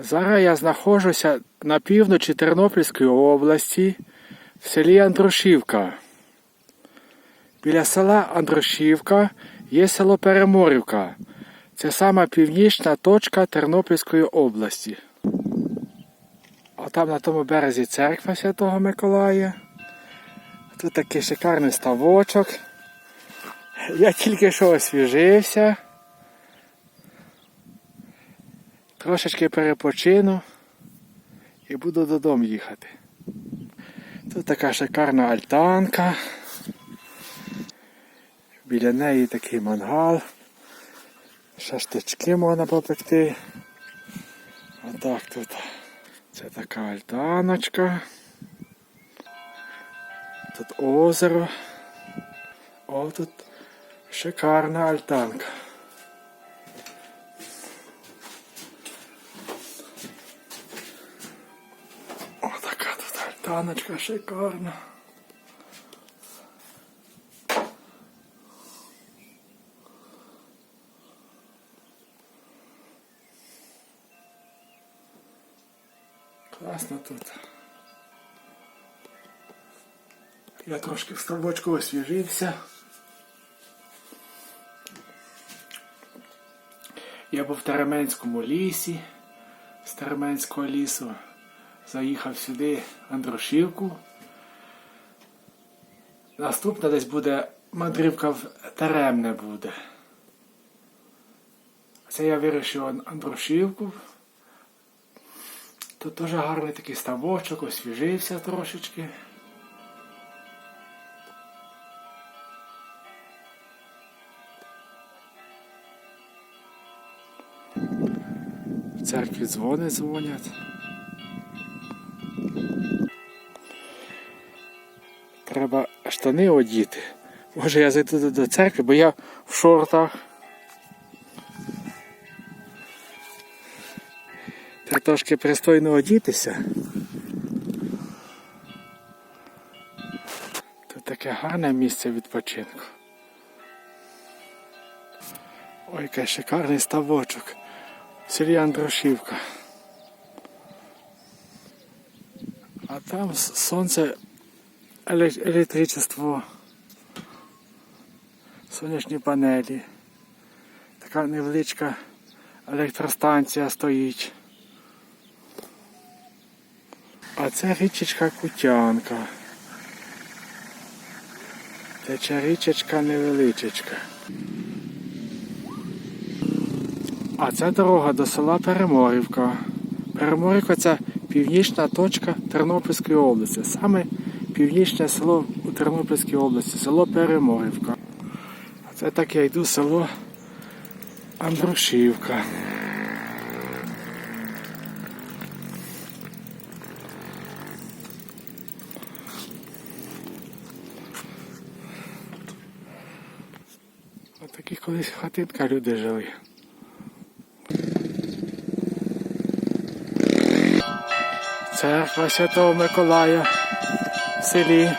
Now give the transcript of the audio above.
Зараз я знаходжуся на півночі Тернопільської області в селі Андрушівка. Біля села Андрушівка є село Переморівка. Це сама північна точка Тернопільської області. А там на тому березі церква Святого Миколая. Тут такий шикарний ставочок. Я тільки що освіжився. Трошечки перепочину і буду додому їхати. Тут така шикарна альтанка. Біля неї такий мангал. Шаштички можна попекти. Отак тут. Це така альтаночка. Тут озеро. О, тут шикарна альтанка. Тут шикарна. Класно тут. Я трошки в ставочку освіжився. Я був в Теременському лісі, з Теременського лісу. Заїхав сюди Андрушівку. Наступна десь буде мандрівка в Теремне буде. Це я вирішив Андрушівку. Тут дуже гарний такий ставочок, освіжився трошечки. В церкві дзвони дзвонять. Треба штани одіти. Може я зайду до- церкви, бо я в шортах. Треба трошки пристойно одітися. Тут таке гарне місце відпочинку. Ой, який шикарний ставочок. Селі Андрушівка. А там сонце, електричество, сонячні панелі. Така невеличка електростанція стоїть. А це річечка Кутянка. Тече річечка невеличечка. А це дорога до села Переморівка. Переморівка це північна точка Тернопільської області. Саме північне село у Тернопільській області, село Переморівка. Це так я йду село Андрушівка. Такі колись хатинка люди жили. Церква Святого Миколая в селі